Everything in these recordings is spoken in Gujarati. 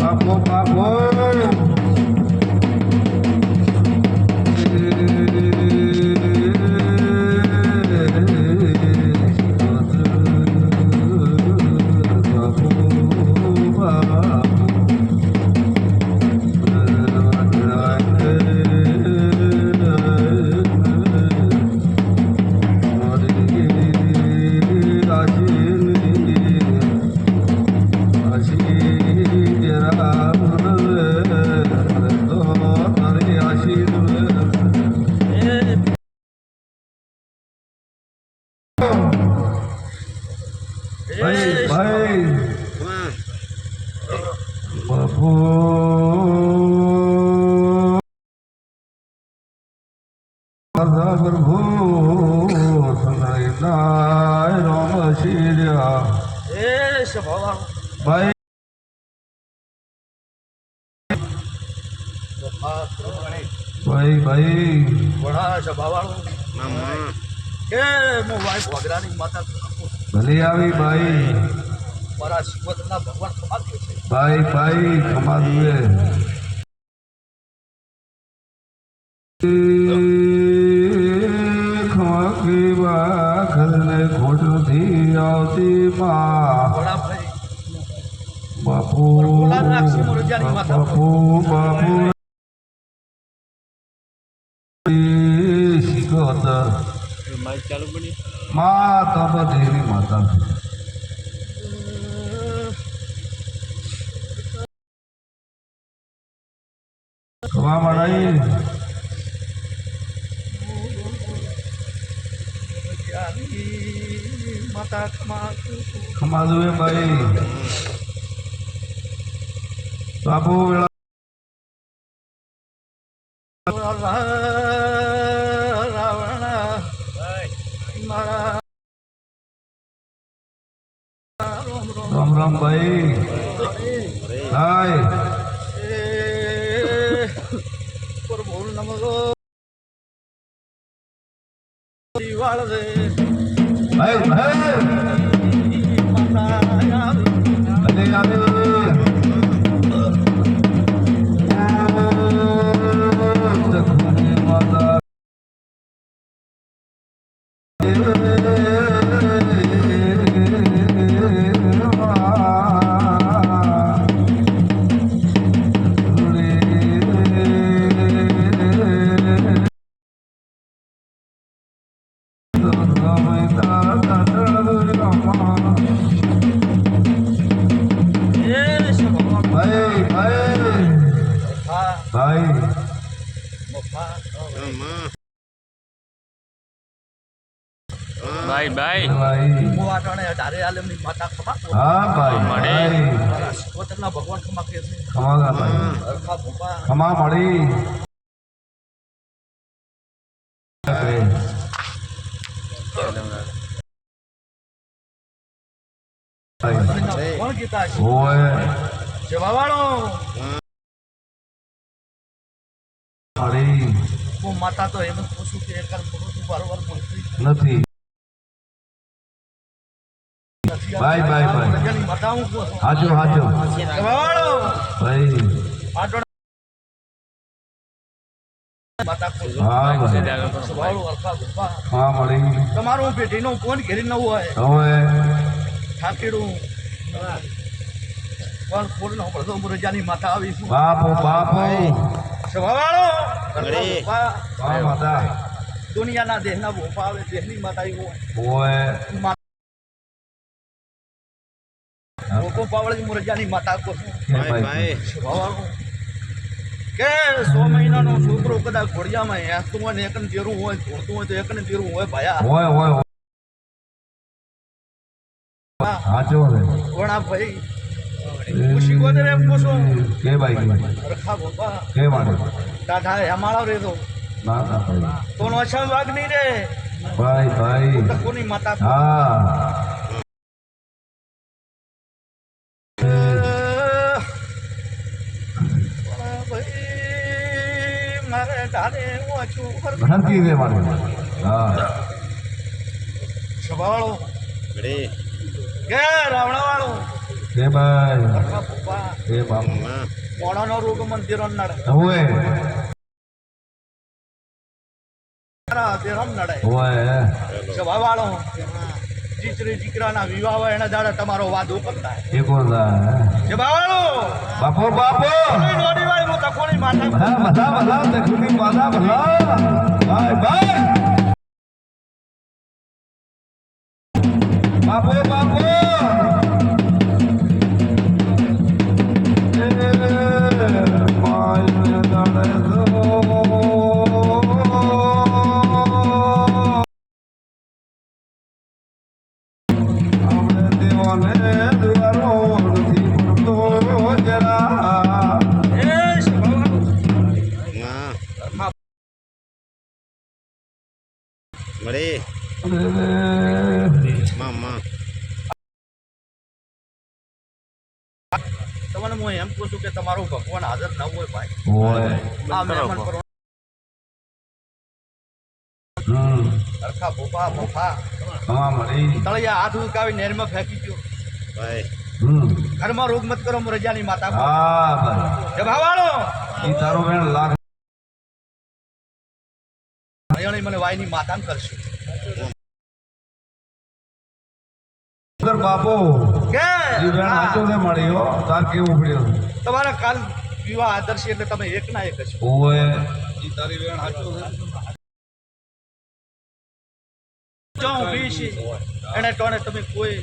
બાપો બાપો ભાઈ ભાઈ ભાઈ ભાઈ ઘોડા સ્વભાવવાળું કે હું વાય ભોગરાની માતા ભલે આવી ભાઈ મારા શિવતના ભગવાન સમાધિ છે ભાઈ ભાઈ ખમા દુએ ખમા કેવા ઘરને ખોટ નથી આવતી માં ઘોડા ભાઈ બાપુ બોલા રાખશે મોરજાની માતા. બાપુ બાપુ શીખવતા માતા બધેવી માતા ખવા મળાઈ મોરજાની માતા ખમા ખમા દુએ ભાઈ બાપુ રામ રામ ભાઈ. હાય. પ્રભુ નમો. દિવાળ રે. ભાઈ હું આટાણે આલમની માતા ખમા ભાઈ. ખમા મળી. માતા તો એમ જ પૂછું કે નથી. ભાઈ કહું છું. હાચો હાચો. ભાઈ. હા ભાઈ. મળી. તમારું પેઢીનો કોણ ઘેરી ન હોય? હવે ઠાકીડું. પણ પૂર્ણ પડતો મુરજાની માતા આવી છું. બાપો બાપો. માતા. દુનિયાના દેહના ભોપા આવે દેહની માતા હોય. લોકો પાવળી મુરજાની માતા ભાઈ કે સો મહિનાનો છોકરો કદાચ ઘોડિયામાં હેસતું હોય ને એકને દેરું હોય ધોળતું હોય તો એકને દેરું હોય ભાયા. ઓય ઓય ઓય. હા, હાચો રે ઘોડા ભાઈ ખુશી હરકી રે હા. સ્વભાવવાળો કે રાવણાવાળો. એ ભાઈ. એ બાપુ. મોણાનો રોગ મંદિરો નડે. હોય તારા નડે. હોય સભા વાળો દીકરી દીકરાના વિવાહ હોય એના દાડે તમારો વાદો કરતા બાપુ બાપુ! દોડી વાય માથા ભલા ભલા ભલા ભલા તમને હું એમ કહું છું કે તમારો ભગવાન હાજર ન હોય ભાઈ. આ મહેમાન પર હમ. સરખા ભોપા ભૂપા તળિયા હાથ ઉકાવી નેરમાં ફેંકી ગયો. ભાઈ. ઘરમાં રોગ મત કરો રજાની માતા હા ભાઈ એ ભાવાળો! ઈ તારો બેન લાખ મને વાયની માતા કરશે. ઉધર બાપો કે? જીવન ને મળ્યો તાર કેવું પડ્યો? તમારા કાલ વિવાહ આદર્શી એટલે તમે એક ના એક છો ઓય. ઈ તારી બેન હાચો જો ઊભી છે એને ટોણે તમે કોઈ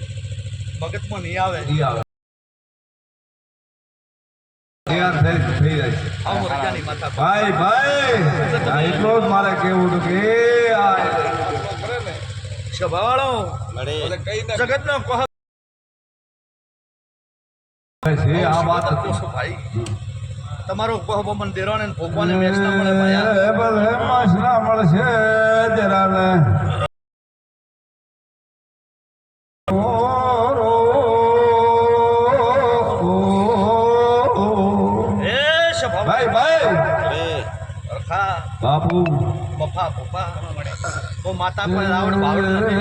મગજમાં નહીં આવે. નહીં આવે. છે. ભાઈ ભાઈ એટલો જ મારે કેવું હતું કે આ છે જગતનો કહો છે આ વાત હતી. ભાઈ? તમારો કહો મંદિરો ને ભોગવાને મેચ મળે ભાઈ માસના મળશે જરા ને ઓ રો ઓ એ છે ભાવા ભાઈ. ભાઈ બાપુ. બફા ફૂફા ઓ માતા કોઈ રાવણ બાવણ નથી.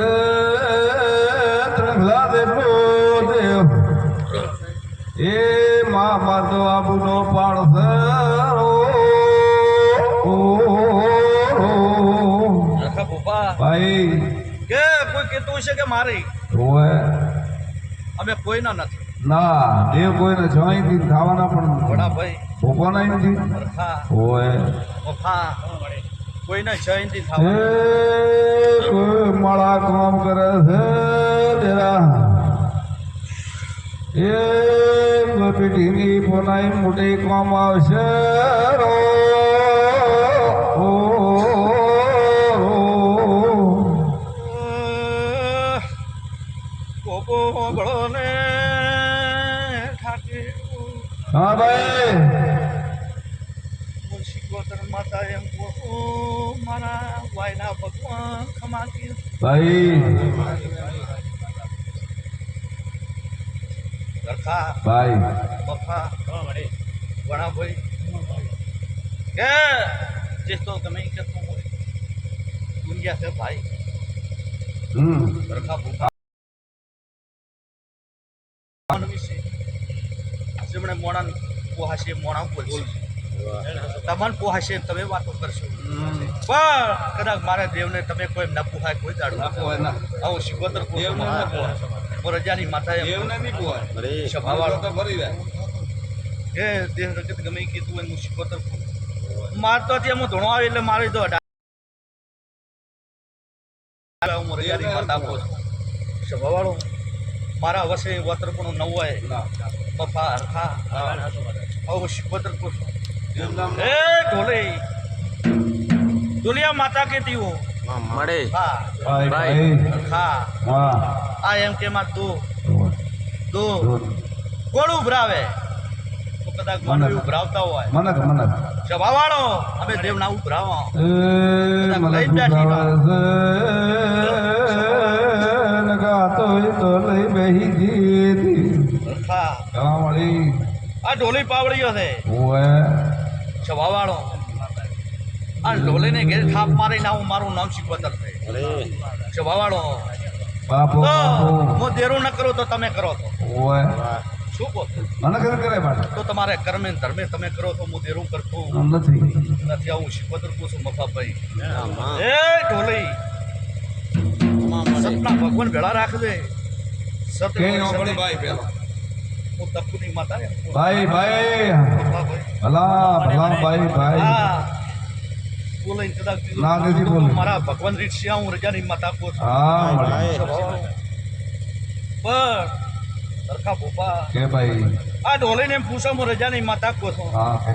એ મા માતો આબુનો રખા ભાઈ. કે કોઈ કહેતું છે કે મારે? ઓય અમે કોઈના નથી. ના દેવ કોઈને જોઈથી ખાવાના પણ ઘણા ભાઈ ભોપાના નથી ઓએ ઓખા કોઈના જયંતિ કોઈ માળા કામ કરે છે તેરા? એ પેટીની પોનાઈ મોટી કામ આવશે. રો હા ભાઈ. માતા એમ ભાઈ. ભાઈ. બફા. ઘણા ભાઈ. કે જે તો તમે ઈ કહેતો હોય. દુનિયા છે ભાઈ. હમ. રખા ભૂખા. જેમણે મોણા પોહાશે મોણા બોલશે તમને પોહાશે તમે વાતો કરશો. પણ કદાચ મારા દેવને તમે કોઈ ન પોહાય કોઈ દાડો આવું શિકોતર હું રજાની માતા એમ મળી સભાવાળો એ દેહ રજત ગમે કીધું હોય હું માર તો ત્યાં હું ધણો આવે એટલે મારી દો અઢાર હું રજાની માતા આપો છું. સભાવાળો મારા વસે વતર પણ નવ હોય. બફા હરખા આવું શિકોતર છું એ ઢોલે ઢોલિયા માતા કેતી હો મળે ભાઈ. ભાઈ. હા. હા. આ એમ કે માં તું તું કોણ ઉભરાવે. તો કદાચ મને ઉભરાવતા હોય. મનક મનક સભાવાળો અમે દેવના ઉભરાવો. એ મનક ઉતાવળે તો લઈ બેહી હા. આ ઢોલી પાવડીઓ છે. ઓય સભાવાળો આ ઢોલીને ઘેર થાપ મારીને આવું મારું નામ શીખવતર છે. જવાવાળો બાપુ હું દેરું ન કરું તો તમે કરો તો શું કહો છો? કરે તો તમારે કર્મે ધર્મે તમે કરો તો હું દેરું કરતો નથી. નથી આવું શિકોતર પૂછું મફાભાઈ. હા એ ઢોલી. માં સતના ભગવાન ભેળા રાખજે. સત ભાઈ પેલો હું ભાઈ ભાઈ. ભલા ભલા ભાઈ ભાઈ. હા બોલાઈ કદાચ ના, નથી. મારા ભગવાન રીતસિયા હું રજાની માતા કહું છું હા પણ સરખા ભોપા કે ભાઈ? આ ઢોલીને પૂછો હું રજાની માતા કહું છું હા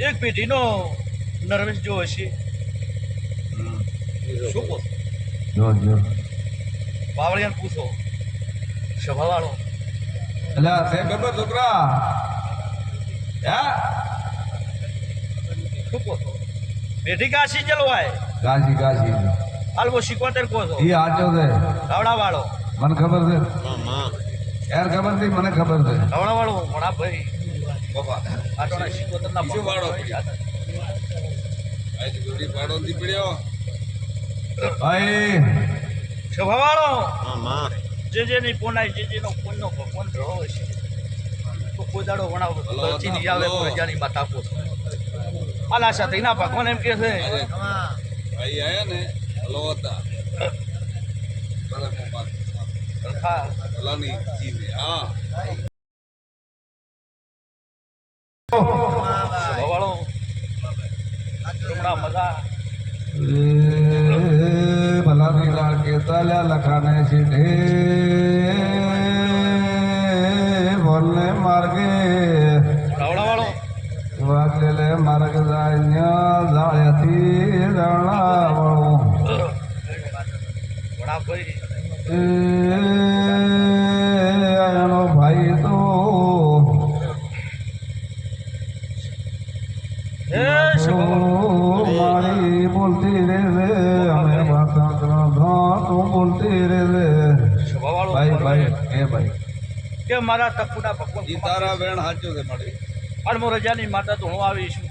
એક પેઢીનો નર્વસ જો હશે શું કહો? જો જો. બાવળિયાને પૂછો. સભાવાળો એટલે સાહેબ ખબર છોકરા. હા? બેઠી કાશી ચલવાય કાશી કાશી. હાલવો શીખવાતેર કો છો. ઈ આચો છે. ગાવડાવાળો મને ખબર છે. યાર ખબર નથી મને ખબર છે. ગાવડાવાળો ઘણા ભાઈ બાબા આટોના શીખવાતરના બીજો વાળો. ભાઈ. શોભા વાળો હા. માં જે જે ની પોનાય જે જેનો પુણ્યનો ભગવાન રહો છે. તો કોઈ દાડો ગલતી નહીં આવે કોઈ રજાની માતા પૂછો આલા સાથે એના ભગવાન એમ કે છે. ભાઈ આયા ને હલો હતા. મજા. તાલ્યા લખાને સીધે ભોલે માર્ગે વાગલેલે માર્ગ જાય જાળ્યાથી રણાવળો ઘણા કે મારા તકુડા ભગવાન. બેન સાચું છે મારી. અણમો રજાની માતા તો હું આવીશું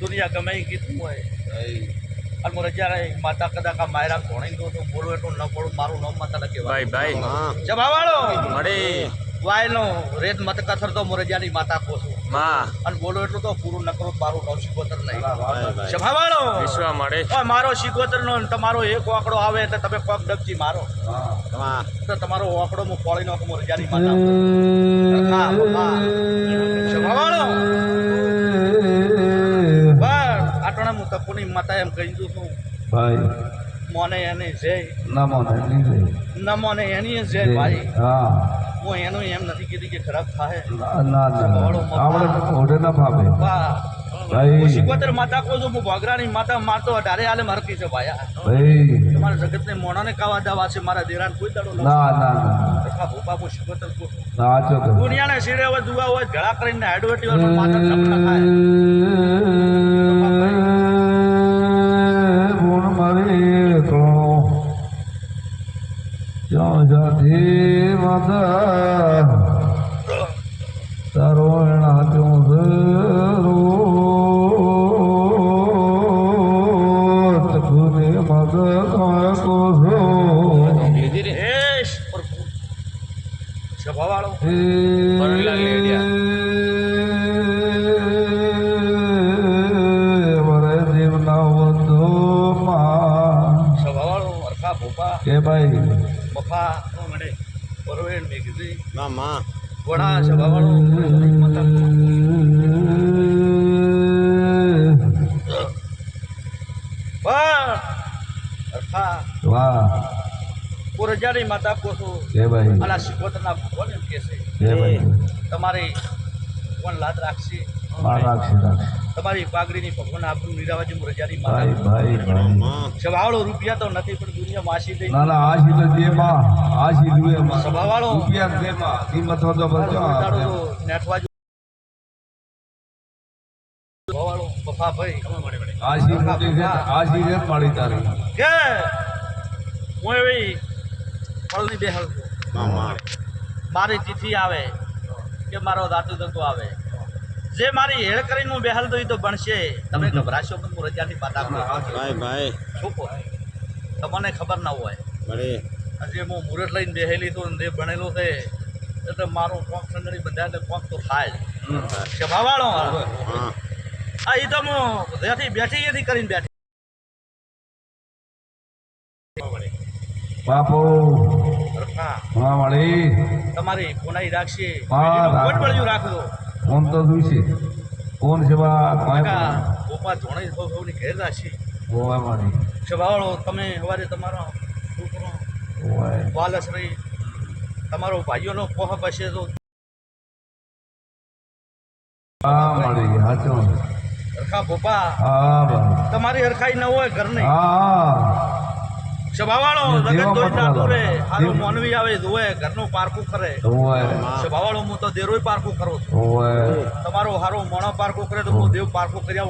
દુનિયા ગમે કીધું હોય. અણમો રજા રહે માતા કદાચ આ માયરા ભણી દો તો બોલો એટલું ન પડું મારું નામ માતા ન કહેવાય ભાઈ માં જભાવાળો મળે વાયનો રેત મત કથર તો મોરજાની માતા કોશું છું. અને બોલો એટલું તો પૂરું ન કરો મારું નામ શિકોતર નહીં. સભાવાળો વિશ્વ મળે. મારો શીખોતર નો તમારો એક વાંકડો આવે એટલે તમે કોક ડબજી મારો. તો તમારો વાંકડો હું ફોળી નાખું માતા હા, હા. સભાવાળો બસ આટણા હું તપુની માતા એમ કહી દઉં છું. ભાઈ. મોને એની જય. ના મને નહીં ન એની જય. ભાઈ. હા. હું એનું એમ નથી કીધી કે ખરાબ થાય ના ના આપણે ઓઢે ના ફાવે ભાઈ શિકોતર માતા કહું છું હું ભોગરાની માતા મારતો અઢારે હાલે મારતી છે ભાયા ભાઈ તમારા જગતને મોણાને કાવા દાવા છે મારા દેરાન કોઈ દાડો ના ના ના ભૂપા હું શિકોતર ના દુનિયાને શિરે હોય દુવા હોય ભેળા કરીને પણ માતા ચપટા થાય જ્યાં જાતી ઘોડા માતા પણ કે ભાઈ. આના શિકોતરના ભગવાન એમ કે છે. તમારી ભગવાન લાદ રાખશે. રાખશે રાખશે. તમારી પાઘડીની ભગવાન આપણું નિરાવાજી મુરજાની ભાઈ માતા. ભાઈ ભાઈ સભાવાળો રૂપિયા તો નથી પણ દુનિયા માસી દે. ના ના આશી તો દે માં આશી દુએ માં. સભાવાળો. રૂપિયા દે માં કિંમત તો નેઠવાજો સભાવાળો બફાભાઈ આ સીધું જે. છે આશી રે પાડી તારી. કે? હું એવી ફળની માં મારી તિથિ આવે કે મારો દાતુ ધંધો આવે. જે મારી હેળ કરીને હું બેહાલ દઉં તો બનશે. તમે ગભરાશો પણ હું રજાની પાતા ભાઈ ભાઈ. શું તમને ખબર ના હોય. આજે હું મુરત લઈને બેહેલી તો જે ભણેલો બનેલો છે એટલે મારો કોક સંગડી બંધાય કોક તો થાય. કે ભાવાળો હા આ એ તો હું જ્યાંથી બેઠી એથી કરીને બેઠી. બાપુ. હા. મળી તમારી કોનાઈ રાખશે. કોટ બળ્યું રાખજો. કોણ તો જોઈશે ફોન ધોણી સૌની ઘેર મળી તમે સવારે તમારો છોકરો વાલસ રહી. તમારો ભાઈઓનો પોહ બસે તો હા મળી હાચો. હરખા હા બા તમારી હરખાઈ ન હોય ઘરની. હા. સ્વભાવવાળો જે લગન જેવો જોઈ પત્ર નાતું રે જે- હારું મોનવી આવે જોવે ઘરનું પારકું કરે. ઓય સ્વભાવવાળો હું તો દેરોય પારકું કરું છું. તમારો હારો મોણો પારકું કરે તો હું દેવ પારકું કર્યા